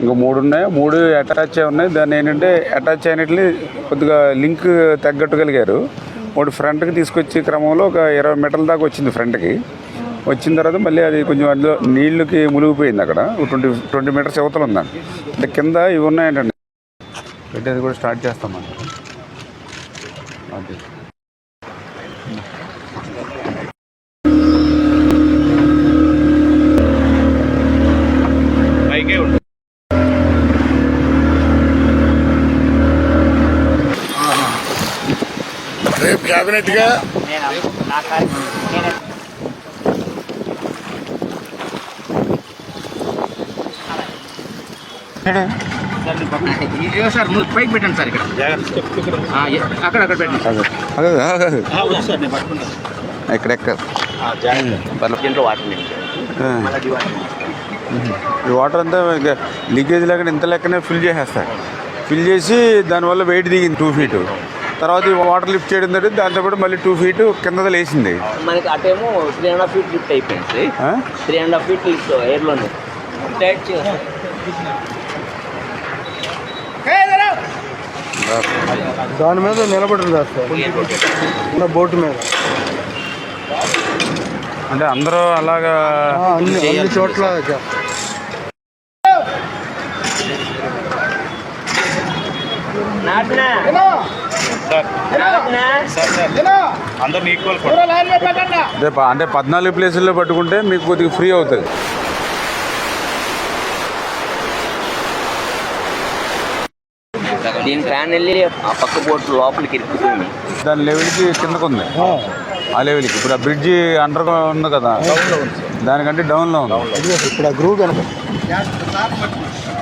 ఇంకా మూడు ఉన్నాయి. మూడు అటాచ్ అయి ఉన్నాయి. దాన్ని ఏంటంటే అటాచ్ అయినట్లు కొద్దిగా లింక్ తగ్గట్టుగలిగారు. ఒకటి ఫ్రంట్కి తీసుకొచ్చే క్రమంలో ఒక ఇరవై మీటర్ల దాకా వచ్చింది ఫ్రంట్కి వచ్చిన తర్వాత మళ్ళీ అది కొంచెం అందులో నీళ్ళకి మునిగిపోయింది అక్కడ. ట్వంటీ ట్వంటీ మీటర్స్ యువతలు ఉందండి అంటే కింద ఇవి ఉన్నాయంటండి. పెట్టేది కూడా స్టార్ట్ చేస్తామండి అది రేపు క్యాబినెట్గా ఇదిగో సార్ ముందు పైకి పెట్టండి సార్ ఇక్కడ. అక్కడ అక్కడ పెట్టండి. సార్ ఎక్కడెక్కడ. ఈ వాటర్ అంతా ఇంకా లీకేజ్ లేకుండా ఇంత లెక్కనే ఫిల్ చేసేస్తారు. ఫిల్ చేసి దానివల్ల వెయిట్ దిగింది టూ ఫీట్. తర్వాత వాటర్ లిఫ్ట్ చేయడం జరిగింది. దాంతోపాటు మళ్ళీ టూ ఫీట్ కింద లేచింది. మనకి అటేమో three and half feet lift అయిపోయింది? Three and half feet lift ఎయిర్లోనే దాని మీద నిలబడి ఉందా సార్? ఉన్న బోటు మీద. అంటే అందరూ అలాగా అన్ని చోట్ల అంటే పద్నాలుగు ప్లేసుల్లో పట్టుకుంటే మీకు కొద్దిగా ఫ్రీ అవుతుంది. దీని ఫ్యాన్ వెళ్ళి ఆ పక్క బోట్ లోపలికి ఇరుక్కుపోయింది దాని లెవెల్కి కిందకు ఉంది ఆ లెవెల్కి. ఇప్పుడు ఆ బ్రిడ్జి అండర్ ఉంది కదా. దానికంటే డౌన్లో ఉంది. ఇప్పుడు ఆ గ్రూప్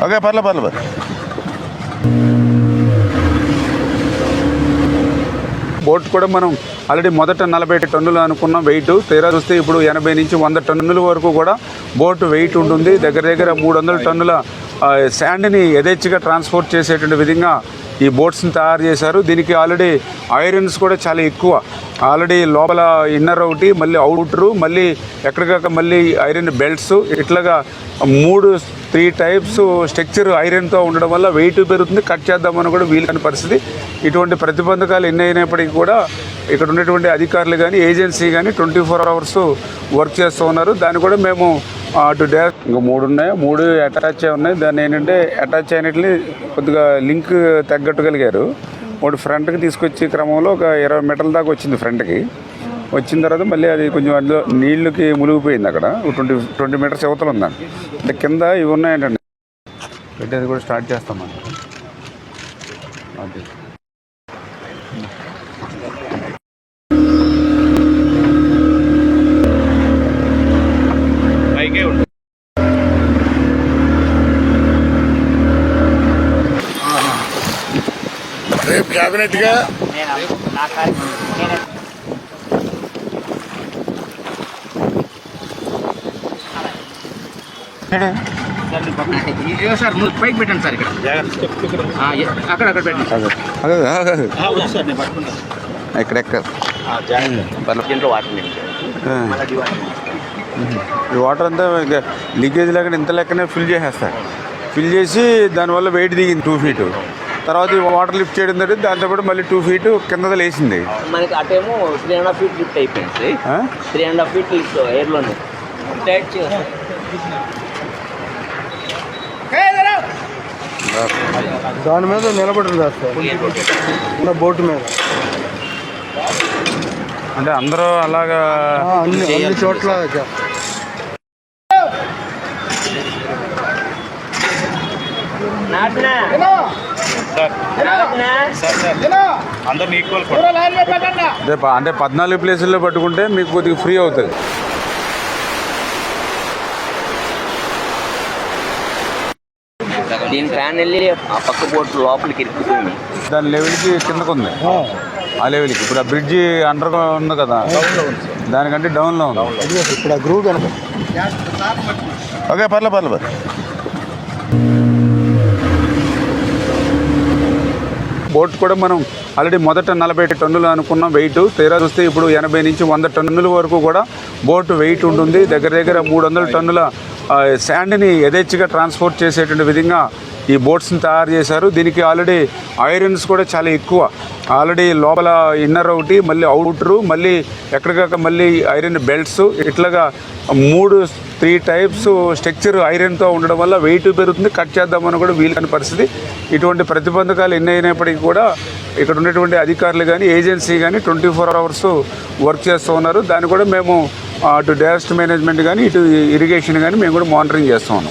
ఓకే పర్లే పర్లే. బోట్ కూడా మనం ఆల్రెడీ మొదట నలభై టన్నులు అనుకున్న వెయిట్ తీరా చూస్తే ఇప్పుడు ఎనభై నుంచి వంద టన్నుల వరకు కూడా బోట్ వెయిట్ ఉంటుంది. దగ్గర దగ్గర మూడు వందల టన్నుల శాండ్ని యథేచ్ఛగా ట్రాన్స్పోర్ట్ చేసేటువంటి విధంగా ఈ బోట్స్ని తయారు చేశారు. దీనికి ఆల్రెడీ ఐరన్స్ కూడా చాలా ఎక్కువ. ఆల్రెడీ లోపల ఇన్నర్ ఒకటి మళ్ళీ అవుటరు మళ్ళీ ఎక్కడికాక మళ్ళీ ఐరన్ బెల్ట్స్ ఇట్లాగా మూడు త్రీ టైప్స్ స్ట్రక్చర్ ఐరన్తో ఉండడం వల్ల వెయిట్ పెరుగుతుంది. కట్ చేద్దామని కూడా వీలు కాని పరిస్థితి. ఇటువంటి ప్రతిబంధకాలు ఎన్ని అయినప్పటికీ కూడా ఇక్కడ ఉన్నటువంటి అధికారులు కానీ ఏజెన్సీ కానీ ట్వంటీ ఫోర్ అవర్స్ వర్క్ చేస్తూ ఉన్నారు. దాన్ని కూడా మేము టు అటు డే ఇంకా మూడు ఉన్నాయి. మూడు అటాచ్ అయి ఉన్నాయి. దాన్ని ఏంటంటే అటాచ్ అయినట్లు కొద్దిగా లింక్ తగ్గట్టుగలిగారు. ఒకటి ఫ్రంట్కి తీసుకొచ్చే క్రమంలో ఒక ఇరవై మీటర్ల దాకా వచ్చింది ఫ్రంట్కి. వచ్చిన తర్వాత మళ్ళీ అది కొంచెం అందులో నీళ్ళకి మునిగిపోయింది అక్కడ. ట్వంటీ ట్వంటీ మీటర్స్ యువతలు ఉందండి అంటే కింద ఇవి ఉన్నాయంటండి. పెట్టేది కూడా స్టార్ట్ చేస్తామండి. అది రేపు క్యాబినెట్గా ఇదిగో సార్ ముందు పైకి పెట్టండి సార్ ఇక్కడ. అక్కడ అక్కడ పెట్టండి. సార్ ఎక్కడెక్కడ. ఈ వాటర్ అంతా ఇంకా లీకేజ్ లేకుండా ఇంత లెక్కనే ఫిల్ చేసేస్తారు. ఫిల్ చేసి దానివల్ల వెయిట్ దిగింది టూ ఫీట్. తర్వాత ఈ వాటర్ లిఫ్ట్ చేయడం జరిగింది. దాంతోపాటు మళ్ళీ టూ ఫీట్ కింద లేచింది. మనకి అటేమో three and half feet lift అయిపోయింది? Three and half feet lift ఎయిర్లోనే tight చేయాలి దాని మీద నిలబడి ఉందా సార్. బోటు మీద. అంటే అందరూ అలాగా అన్ని చోట్ల అంటే పద్నాలుగు ప్లేసుల్లో పట్టుకుంటే మీకు కొద్దిగా ఫ్రీ అవుతుంది. దీని ఫ్యాన్ వెళ్ళి ఆ పక్క బోట్ లోపలికి ఇరుక్కుపోయింది దాని లెవెల్కి కిందకు ఉంది ఆ. లెవెల్కి ఇప్పుడు ఆ బ్రిడ్జి అండర్ ఉంది కదా. దానికంటే డౌన్లో ఉంది. ఇప్పుడు ఆ గ్రూప్ కనుక ఓకే పర్లే పర్లే. బోట్ కూడా మనం ఆల్రెడీ మొదట నలభై టన్నులు అనుకున్న వెయిట్. తీరా చూస్తే ఇప్పుడు ఎనభై నుంచి వంద టన్నుల వరకు కూడా బోట్ వెయిట్ ఉంటుంది. దగ్గర దగ్గర మూడు వందల టన్నుల శాండ్ని యథేచ్ఛగా ట్రాన్స్పోర్ట్ చేసేటువంటి విధంగా ఈ బోట్స్ని తయారు చేశారు. దీనికి ఆల్రెడీ ఐరన్స్ కూడా చాలా ఎక్కువ. ఆల్రెడీ లోపల ఇన్నర్ ఒకటి మళ్ళీ అవుటరు మళ్ళీ ఎక్కడికాక మళ్ళీ ఐరన్ బెల్ట్స్ ఇట్లాగా మూడు త్రీ టైప్స్ స్ట్రక్చర్ ఐరన్తో ఉండడం వల్ల వెయిట్ పెరుగుతుంది కట్ చేద్దామని కూడా వీలు కాని పరిస్థితి. ఇటువంటి ప్రతిబంధకాలు ఎన్ని అయినప్పటికీ కూడా ఇక్కడ ఉన్నటువంటి అధికారులు కానీ ఏజెన్సీ కానీ ట్వంటీ ఫోర్ అవర్స్ వర్క్ చేస్తూ ఉన్నారు. దాన్ని కూడా మేము అటు డైరెస్ట్ మేనేజ్మెంట్ కానీ ఇటు ఇరిగేషన్ కానీ మేము కూడా మానిటరింగ్ చేస్తూ ఉన్నాం.